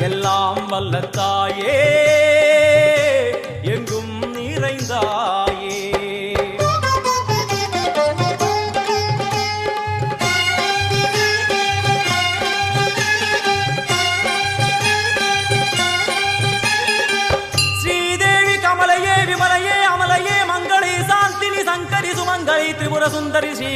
எல்லாம் வல்ல தாயே எங்கும் நிறைந்தார்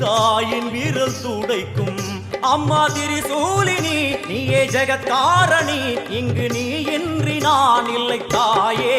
தாயின் விரல் துடைக்கும். அம்மா திரிசூலினி நீயே ஜெகத்காரணி இங்கு நீ இன்றி நான் இல்லை தாயே.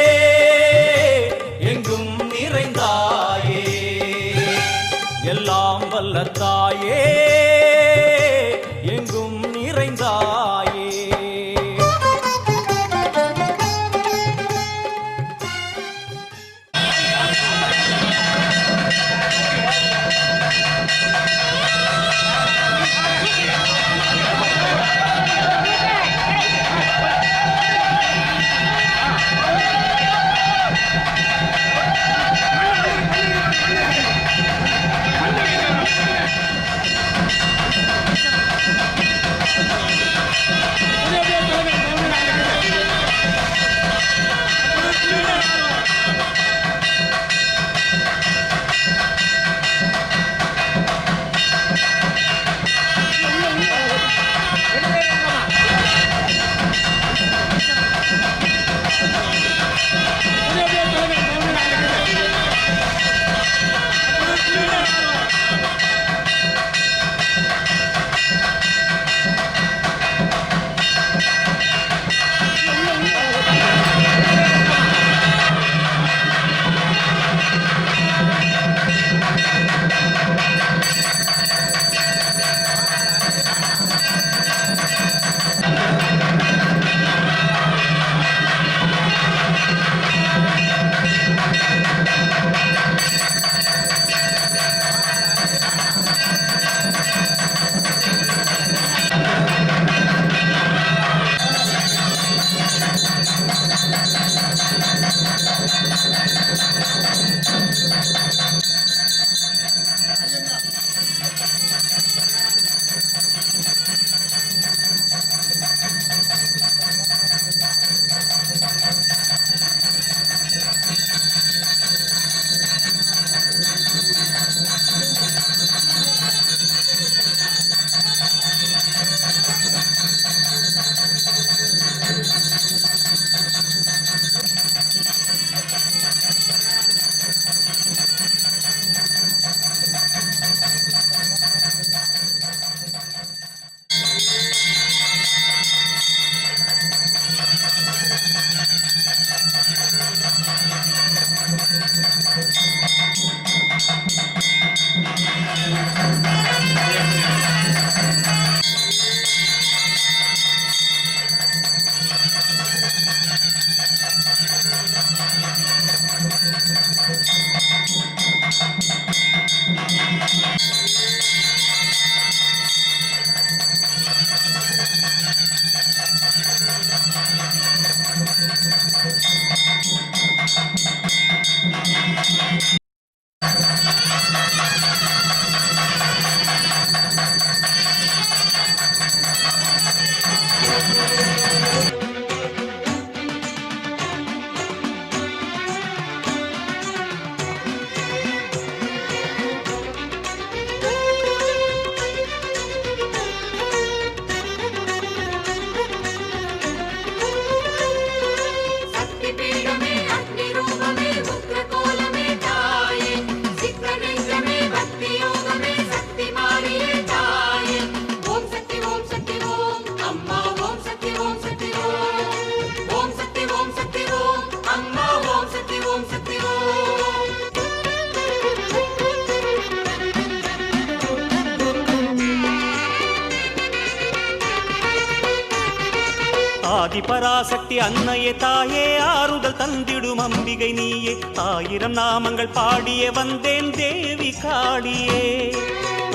அன்னையே தாயே ஆறுதல் தந்திடும் அம்பிகை நீயே. ஆயிரம் நாமங்கள் பாடியே வந்தேன் தேவி காளியே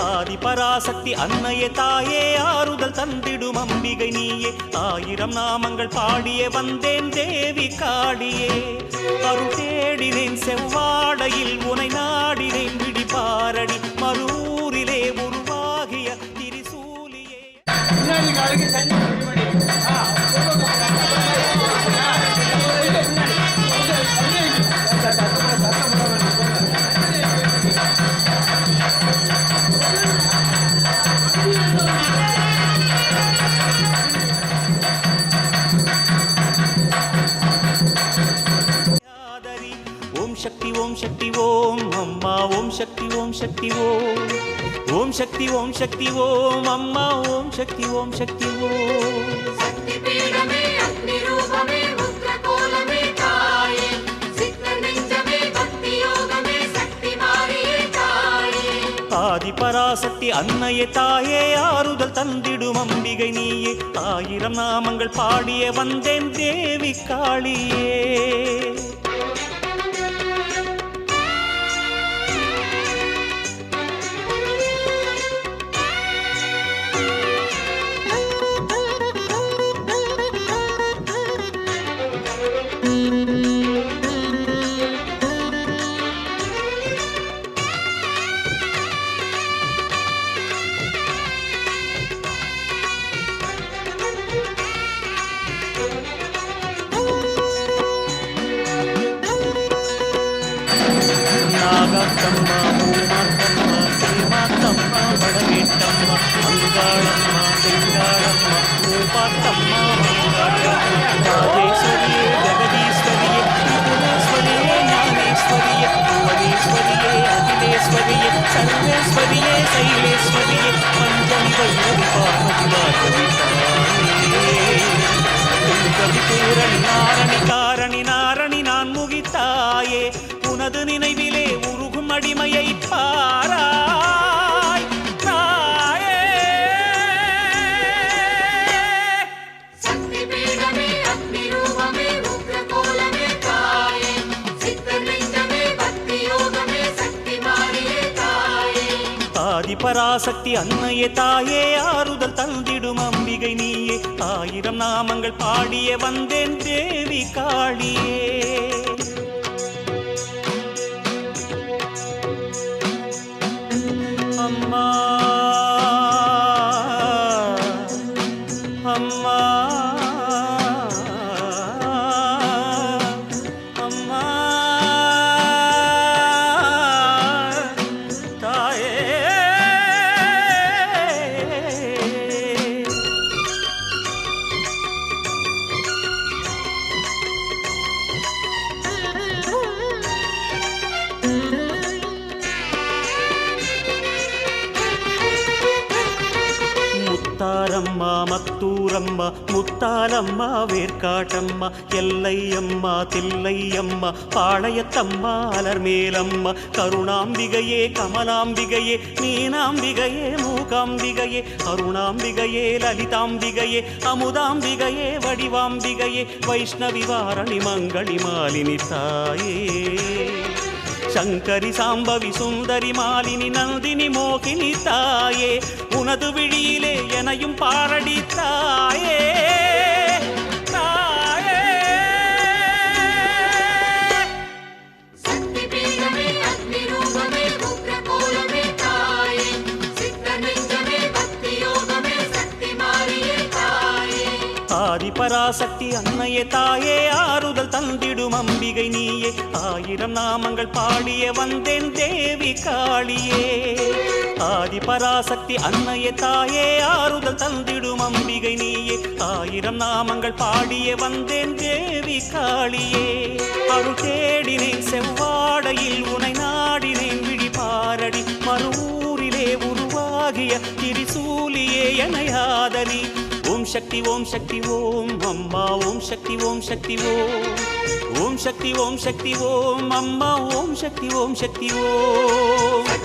ஆதி பராசக்தி அன்னையே தாயே ஆறுதல் தந்திடும் அம்பிகை நீயே. ஆயிரம் நாமங்கள் பாடியே வந்தேன் தேவி காளியே அருள் தேடினேன் செவ்வாடையில் உனை நாடினேன். விடிபாரடி மறுவூரிலே உருவாகிய திரிசூலியே. சக்தி ஓம் சக்தி ஓம் அம்மா ஓம் சக்தி ஓம் சக்தி ஓம் ஆதி பராசக்தி அன்னையே தாயே ஆறுதல் தந்திடும் அம்பிகை நீயே. ஆயிரம் நாமங்கள் பாடிய வந்தேன் தேவி காளியே. నాగత్తమ్మ మూమాత్తమ్మ శ్రీమాత్తమ్మ వడగేట్టమ్మ అంగాళమ్మ సింగాళమ్మ రూపాత్తమ్మ రాజేశ్వరియే జగదీశ్వరియే త్రిపురేశ్వరియే జ్ఞానేశ్వరియే భువనేశ్వరియే అఖిలేశ్వరియే సర్వేశ్వరియే శైలేశ్వరియే పంచమి பராசக்தி அன்னையே தாயே ஆறுதல் தந்திடும் அம்பிகை நீயே. ஆயிரம் நாமங்கள் பாடிய வந்தேன் தேவி காளியே. முத்தாரம்மா முத்தாலம்மா வேர்காட்டம்மா எல்லையம்மா தில்லையம்மா பாளையத்தம்மா அலர்மேலம்மா கருணாம்பிகையே கமலாம்பிகையே மீனாம்பிகையே மூகாம்பிகையே அருணாம்பிகையே லலிதாம்பிகையே அமுதாம்பிகையே வடிவாம்பிகையே வைஷ்ணவி வாரணி மங்களி மாலினி தாயே. சங்கரி சாம்பவி சுந்தரி மாலினி நந்தினி மோகினி தாயே உனது விழியிலே எனையும் பாரடி தாயே. தாயே. அன்னையே தாயே ஆறுதல் தந்திடும் அம்பிகை நீயே. ஆயிரம் நாமங்கள் பாடிய வந்தேன் தேவி காளியே. ஆதி பராசக்தி அன்னையே தாயே ஆறுதல் தந்திடும் அம்பிகை நீயே. ஆயிரம் நாமங்கள் பாடிய வந்தேன் தேவி காளியே. அருள் தேடினேன் செவ்வாடையில் உனை நாடினேன் விழி பாரடி மறு ஊரிலே உருவாகிய திரிசூலியே எனையாதரி ஓம் சக்தி ஓம் சக்தி ஓம் அம்மா ஓம் சக்தி ஓம் சக்தி ஓம். ஓம் சக்தி ஓம் சக்தி ஓம் அம்மா ஓம் சக்தி ஓம் சக்தி ஓம்.